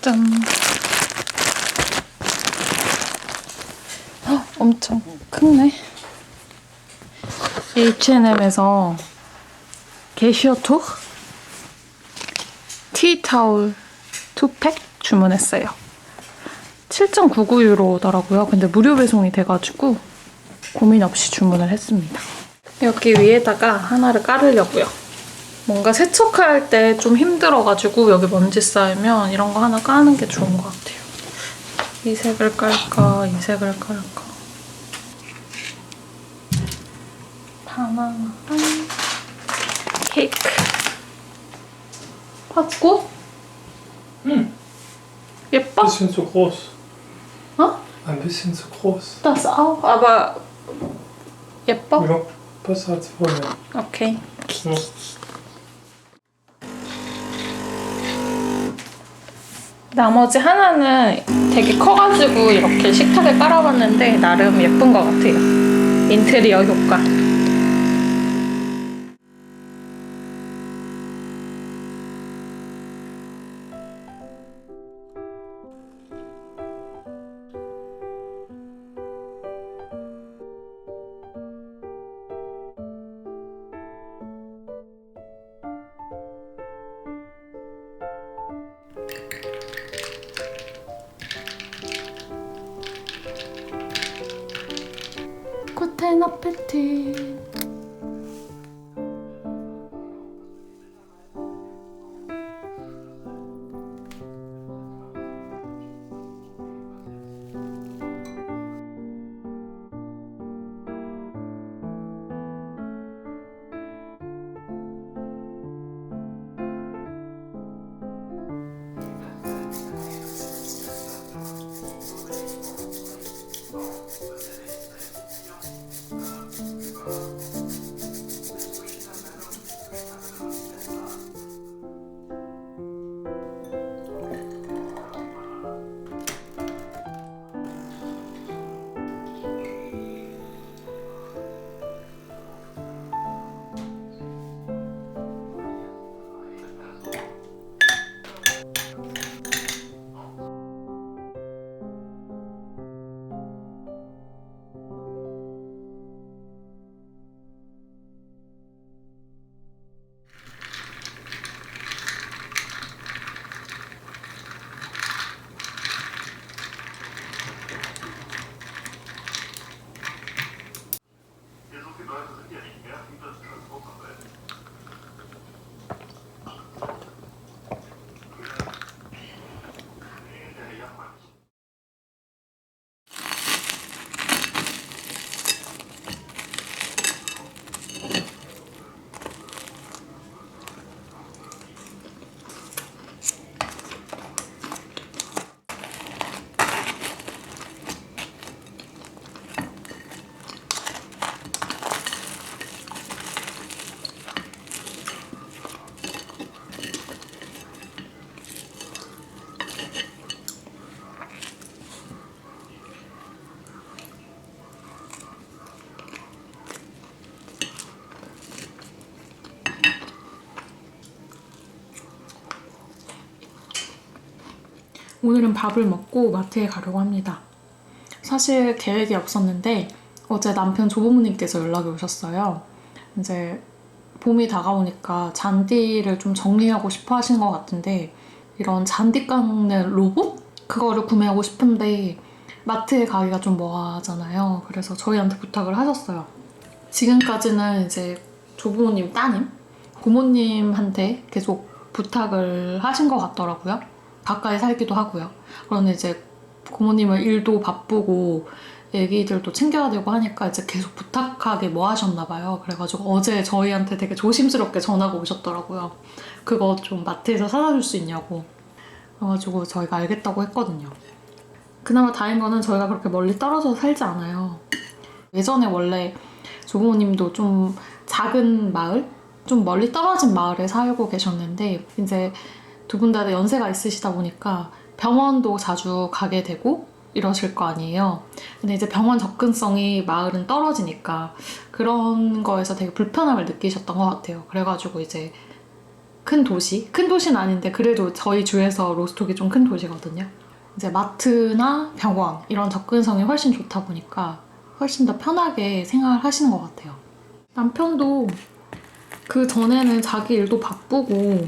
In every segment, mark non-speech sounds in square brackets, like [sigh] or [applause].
짠. 헉, 엄청 크네. H&M에서 게시어톡 티타올 2팩 주문했어요. 7.99유로더라고요. 근데 무료 배송이 돼가지고 고민 없이 주문을 했습니다. 여기 위에다가 하나를 깔으려고요. 뭔가 세척할 때 좀 힘들어가지고 여기 먼지 쌓이면 이런 거 하나 까는 게 좋은 것 같아요. 이 색을 깔까, 이 색을 깔까. 바나나랑 케이크. 봤고? Hm, 예뻐? bisschen zu groß. 어? Ein bisschen zu groß. Das auch, aber 예뻐? Ja, besser als vorher. 오케이. Ja. 나머지 하나는 되게 커가지고 이렇게 식탁에 깔아봤는데 나름 예쁜 것 같아요. 인테리어 효과. 오늘은 밥을 먹고 마트에 가려고 합니다. 사실 계획이 없었는데 어제 남편 조부모님께서 연락이 오셨어요. 이제 봄이 다가오니까 잔디를 좀 정리하고 싶어 하시는 것 같은데 이런 잔디 깎는 로봇? 그거를 구매하고 싶은데 마트에 가기가 좀 뭐하잖아요. 그래서 저희한테 부탁을 하셨어요. 지금까지는 이제 조부모님 따님, 고모님한테 계속 부탁을 하신 것 같더라고요. 가까이 살기도 하고요. 그런데 이제 고모님은 일도 바쁘고 애기들도 챙겨야 되고 하니까 이제 계속 부탁하게 뭐 하셨나 봐요. 그래가지고 어제 저희한테 되게 조심스럽게 전화가 오셨더라고요. 그거 좀 마트에서 사다 줄 수 있냐고. 그래가지고 저희가 알겠다고 했거든요. 그나마 다행인 거는 저희가 그렇게 멀리 떨어져 살지 않아요. 예전에 원래 조부모님도 좀 작은 마을? 좀 멀리 떨어진 마을에 살고 계셨는데 이제 두 분 다 연세가 있으시다 보니까 병원도 자주 가게 되고 이러실 거 아니에요. 근데 이제 병원 접근성이 마을은 떨어지니까 그런 거에서 되게 불편함을 느끼셨던 것 같아요. 그래가지고 이제 큰 도시? 큰 도시는 아닌데 그래도 저희 주에서 로스톡이 좀 큰 도시거든요. 이제 마트나 병원 이런 접근성이 훨씬 좋다 보니까 훨씬 더 편하게 생활을 하시는 것 같아요. 남편도 그 전에는 자기 일도 바쁘고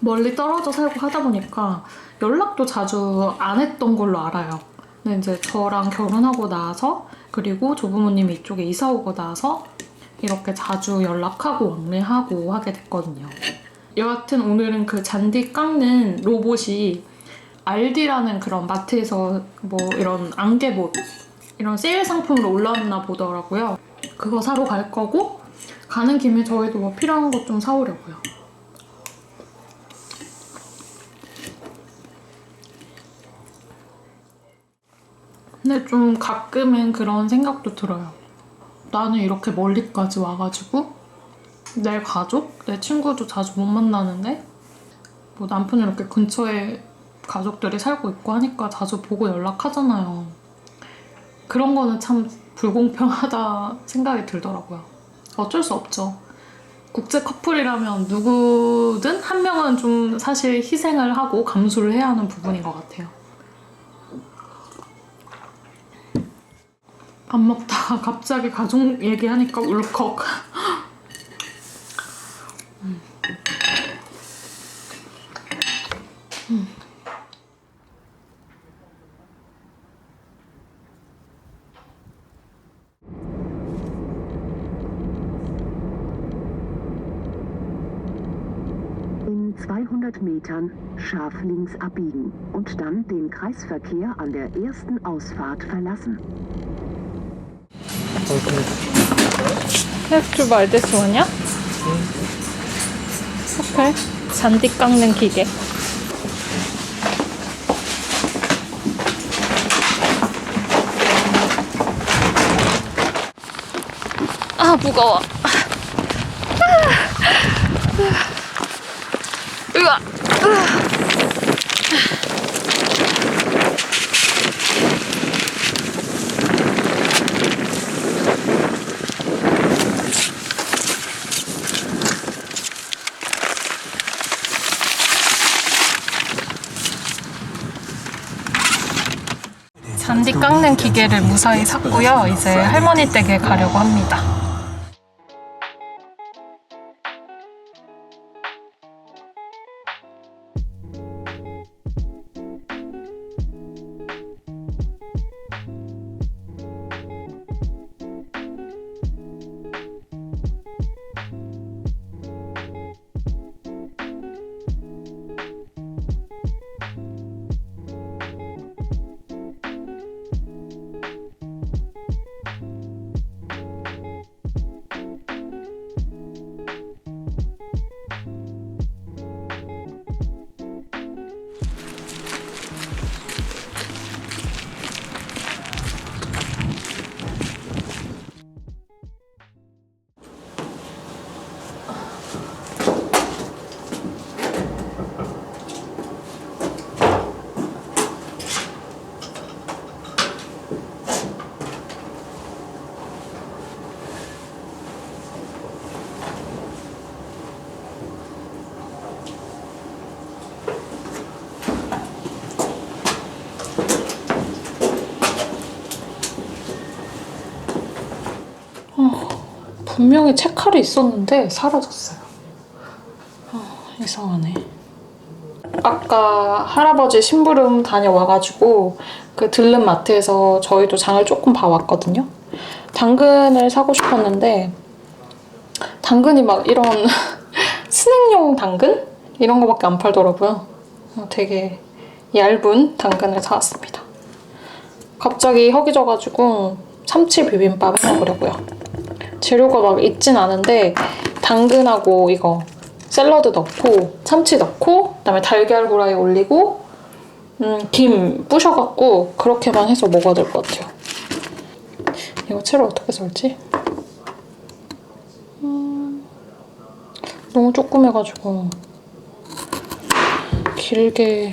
멀리 떨어져 살고 하다 보니까 연락도 자주 안 했던 걸로 알아요. 근데 이제 저랑 결혼하고 나서 그리고 조부모님이 이쪽에 이사 오고 나서 이렇게 자주 연락하고 왕래하고 하게 됐거든요. 여하튼 오늘은 그 잔디 깎는 로봇이 알디라는 그런 마트에서 뭐 이런 안개봇 이런 세일 상품으로 올라왔나 보더라고요. 그거 사러 갈 거고 가는 김에 저희도 뭐 필요한 것 좀 사오려고요. 근데 좀 가끔은 그런 생각도 들어요. 나는 이렇게 멀리까지 와가지고 내 가족, 내 친구도 자주 못 만나는데 뭐 남편이 이렇게 근처에 가족들이 살고 있고 하니까 자주 보고 연락하잖아요. 그런 거는 참 불공평하다 [laughs] 생각이 들더라고요. 어쩔 수 없죠. 국제 커플이라면 누구든 한 명은 좀 사실 희생을 하고 감수를 해야 하는 부분인 것 같아요. 밥 먹다가 [laughs] 갑자기 가족 얘기하니까 울컥. In 200 Metern scharf links abbiegen und dann den Kreisverkehr an der ersten Ausfahrt verlassen. 해프 말데스 오냐? 오케이. 잔디 깎는 기계. 아 무거워. 으아. 잔디 깎는 기계를 무사히 샀고요. 이제 할머니 댁에 가려고 합니다. 분명히 체칼이 있었는데 사라졌어요. 아, 이상하네. 아까 할아버지 심부름 다녀와가지고 그 들른 마트에서 저희도 장을 조금 봐왔거든요. 당근을 사고 싶었는데 당근이 막 이런 [laughs] 스낵용 당근? 이런 거밖에 안 팔더라고요. 어, 되게 얇은 당근을 사왔습니다. 갑자기 허기져가지고 참치 비빔밥 해먹으려고요. 재료가 막 있진 않은데 당근하고 이거 샐러드 넣고 참치 넣고 그다음에 달걀 후라이 올리고 음, 김 부셔갖고 그렇게만 해서 먹어야 될 것 같아요. 이거 채로 어떻게 썰지? 음, 너무 조그매가지고 길게 이렇게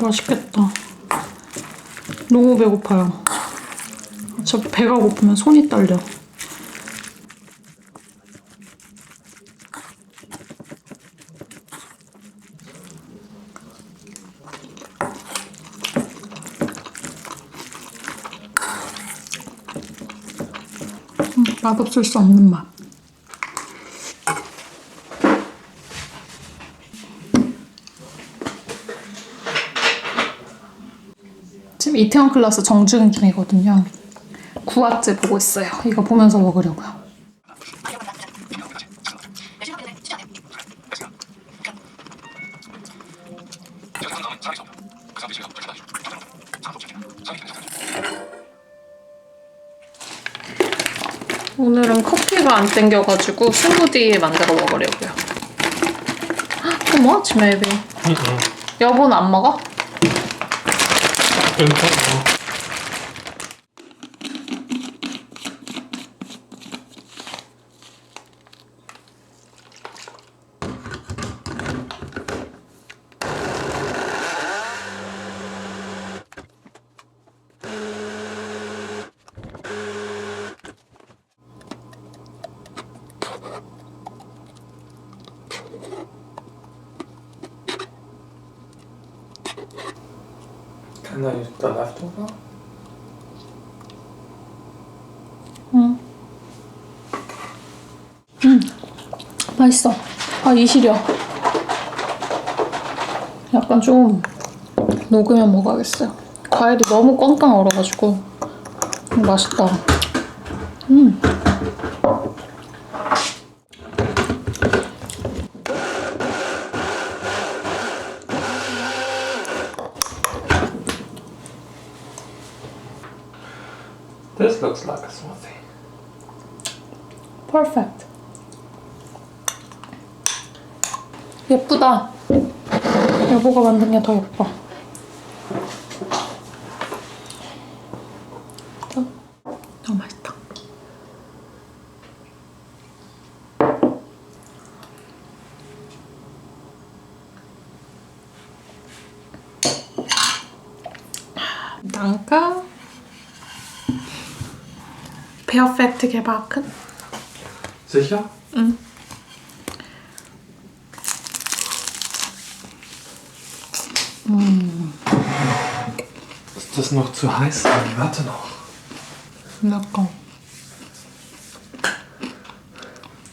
맛있겠다. 너무 배고파요. 저 배가 고프면 손이 떨려. 음, 맛없을 수 없는 맛. 이태원 클래스 정주행 중이거든요. 구화제 보고 있어요. 이거 보면서 먹으려고요. 오늘은 커피가 안 땡겨가지고 스무디 만들어 먹으려고요. 헉, 어머, 아침에 애비. 여보는 안 먹어? く [laughs] ん 아, 이 시려. 약간 좀 녹으면 먹어야겠어요. 과일이 너무 꽝꽝 얼어가지고 음, 맛있다. 음. 예쁘다. 여보가 만든 게 더 예뻐. 너무 맛있다. Danke. Perfekte gebacken. Sicher? Ist das noch zu heiß? Warte noch. Lecker.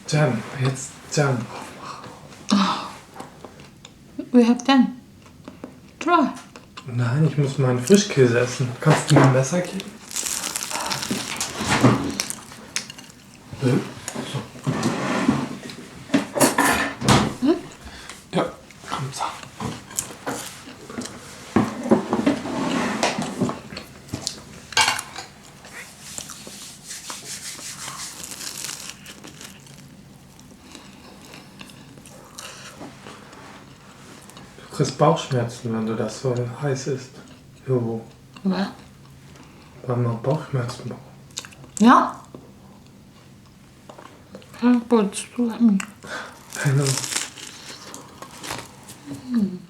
Jam, jetzt Jam. We have ten. Try. Nein, ich muss meinen Frischkäse essen. Kannst du mir ein Messer geben? Bauchschmerzen, wenn du das so heiß isst. Irgendwo. Was? Weil man Bauchschmerzen braucht. Ja. Hm, Kannst du zu Genau. Hm.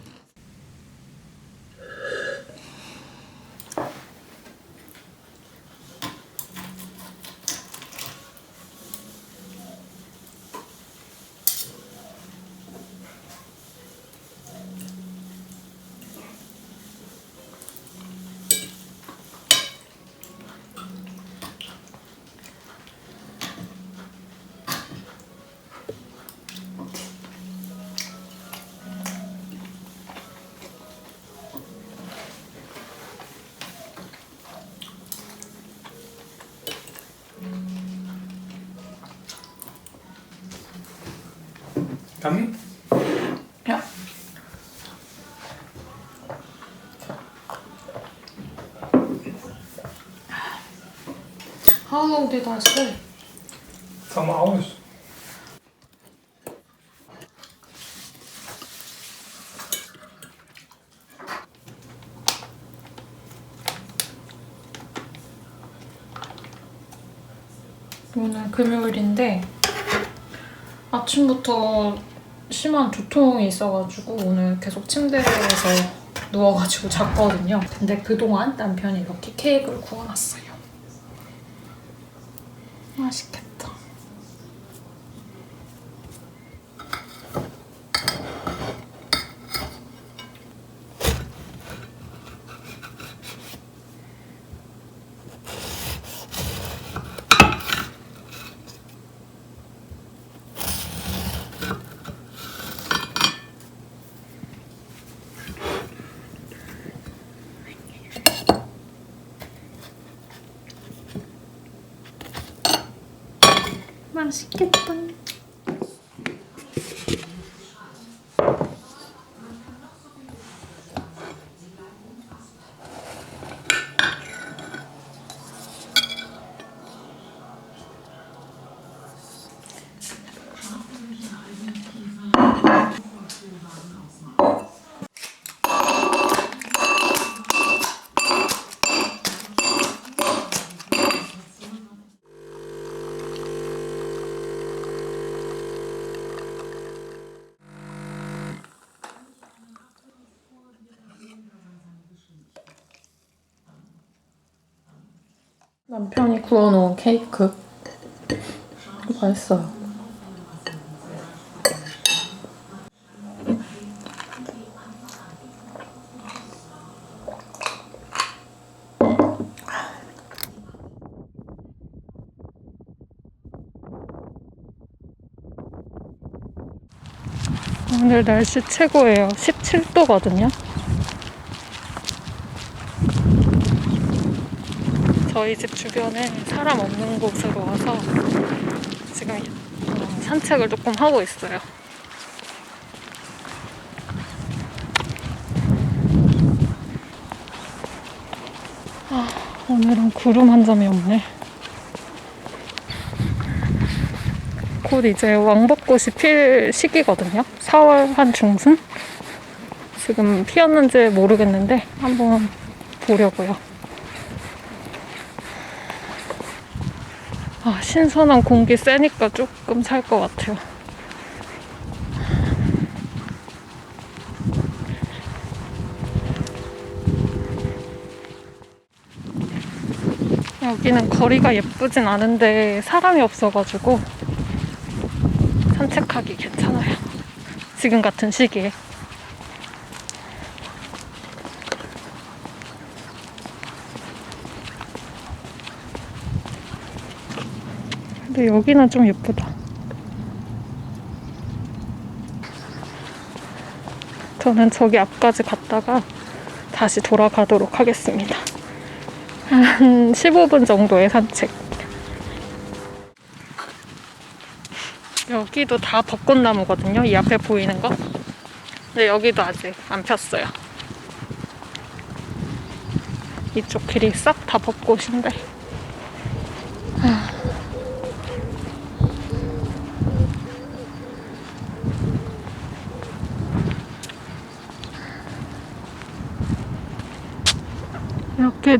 Long did I sleep? Some hours. 오늘 금요일인데 아침부터 심한 두통이 있어가지고 오늘 계속 침대에서 누워가지고 잤거든요. 근데 그동안 남편이 이렇게 케이크를 구워놨어요. 맛있겠다. 맛있겠다. 남편이 구워놓은 케이크 맛있어요. 오늘 날씨 최고예요. 17도거든요. 저희 집 주변에 사람 없는 곳으로 와서 지금 어, 산책을 조금 하고 있어요. 아, 오늘은 구름 한 점이 없네. 곧 이제 왕벚꽃이 필 시기거든요. 4월 한 중순? 지금 피었는지 모르겠는데 한번 보려고요. 아, 신선한 공기 쐬니까 조금 살 것 같아요. 여기는 거리가 예쁘진 않은데 사람이 없어가지고 산책하기 괜찮아요. 지금 같은 시기에. 근데 여기는 좀 예쁘다. 저는 저기 앞까지 갔다가 다시 돌아가도록 하겠습니다. 한 15분 정도의 산책. 여기도 다 벚꽃나무거든요. 이 앞에 보이는 거. 근데 여기도 아직 안 폈어요. 이쪽 길이 싹 다 벚꽃인데.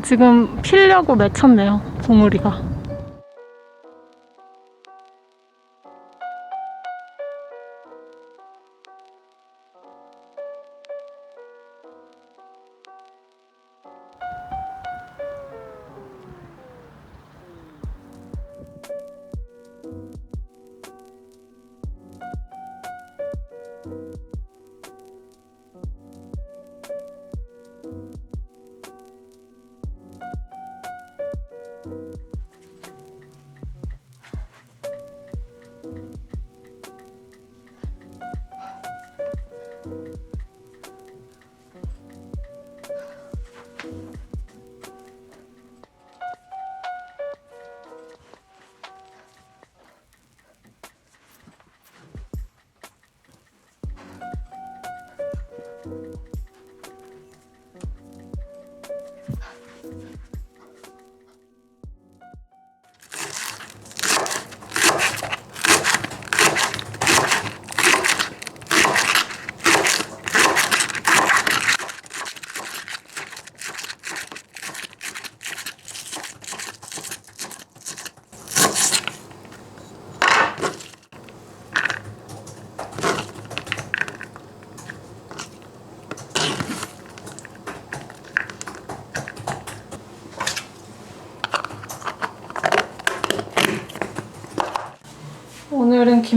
지금 피려고 맺혔네요. 봉우리가.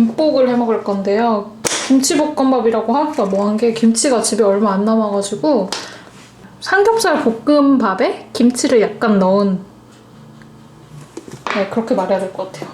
김복을 해 먹을 건데요. 김치볶음밥이라고 하기가 뭐한 게 김치가 집에 얼마 안 남아가지고 삼겹살 볶음밥에 김치를 약간 넣은 네 그렇게 말해야 될 것 같아요.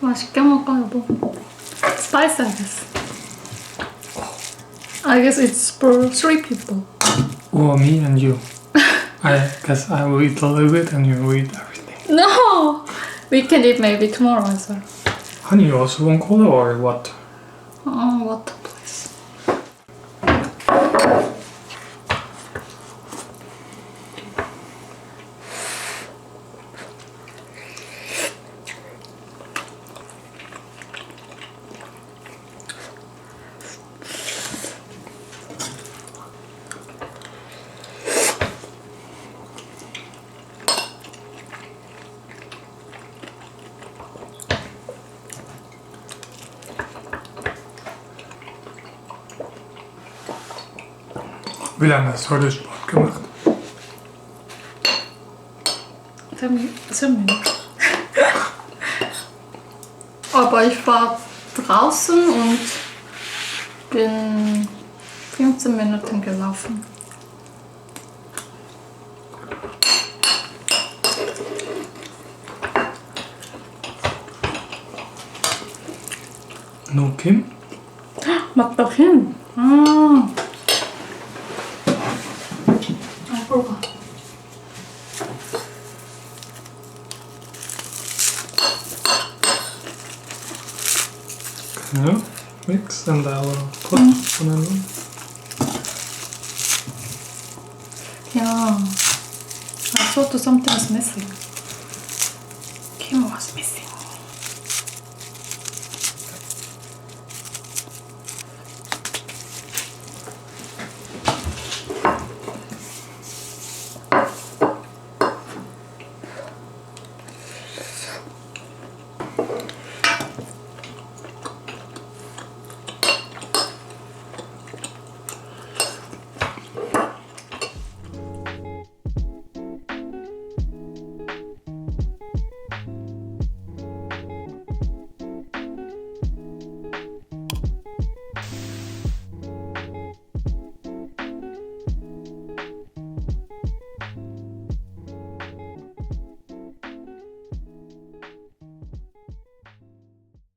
맛있게 먹어 여보 스파이스 I guess I guess it's for three people Well, me and you. [laughs] I guess I will eat a little bit and you will eat everything. No! We can eat maybe tomorrow as well Honey, you also want cola or what? Wie lange hast du heute Sport gemacht? Zehn Aber ich war draußen und bin 15 Minuten gelaufen. No Kim? Mach doch hin. Yeah. I thought something was missing. Kim was missing.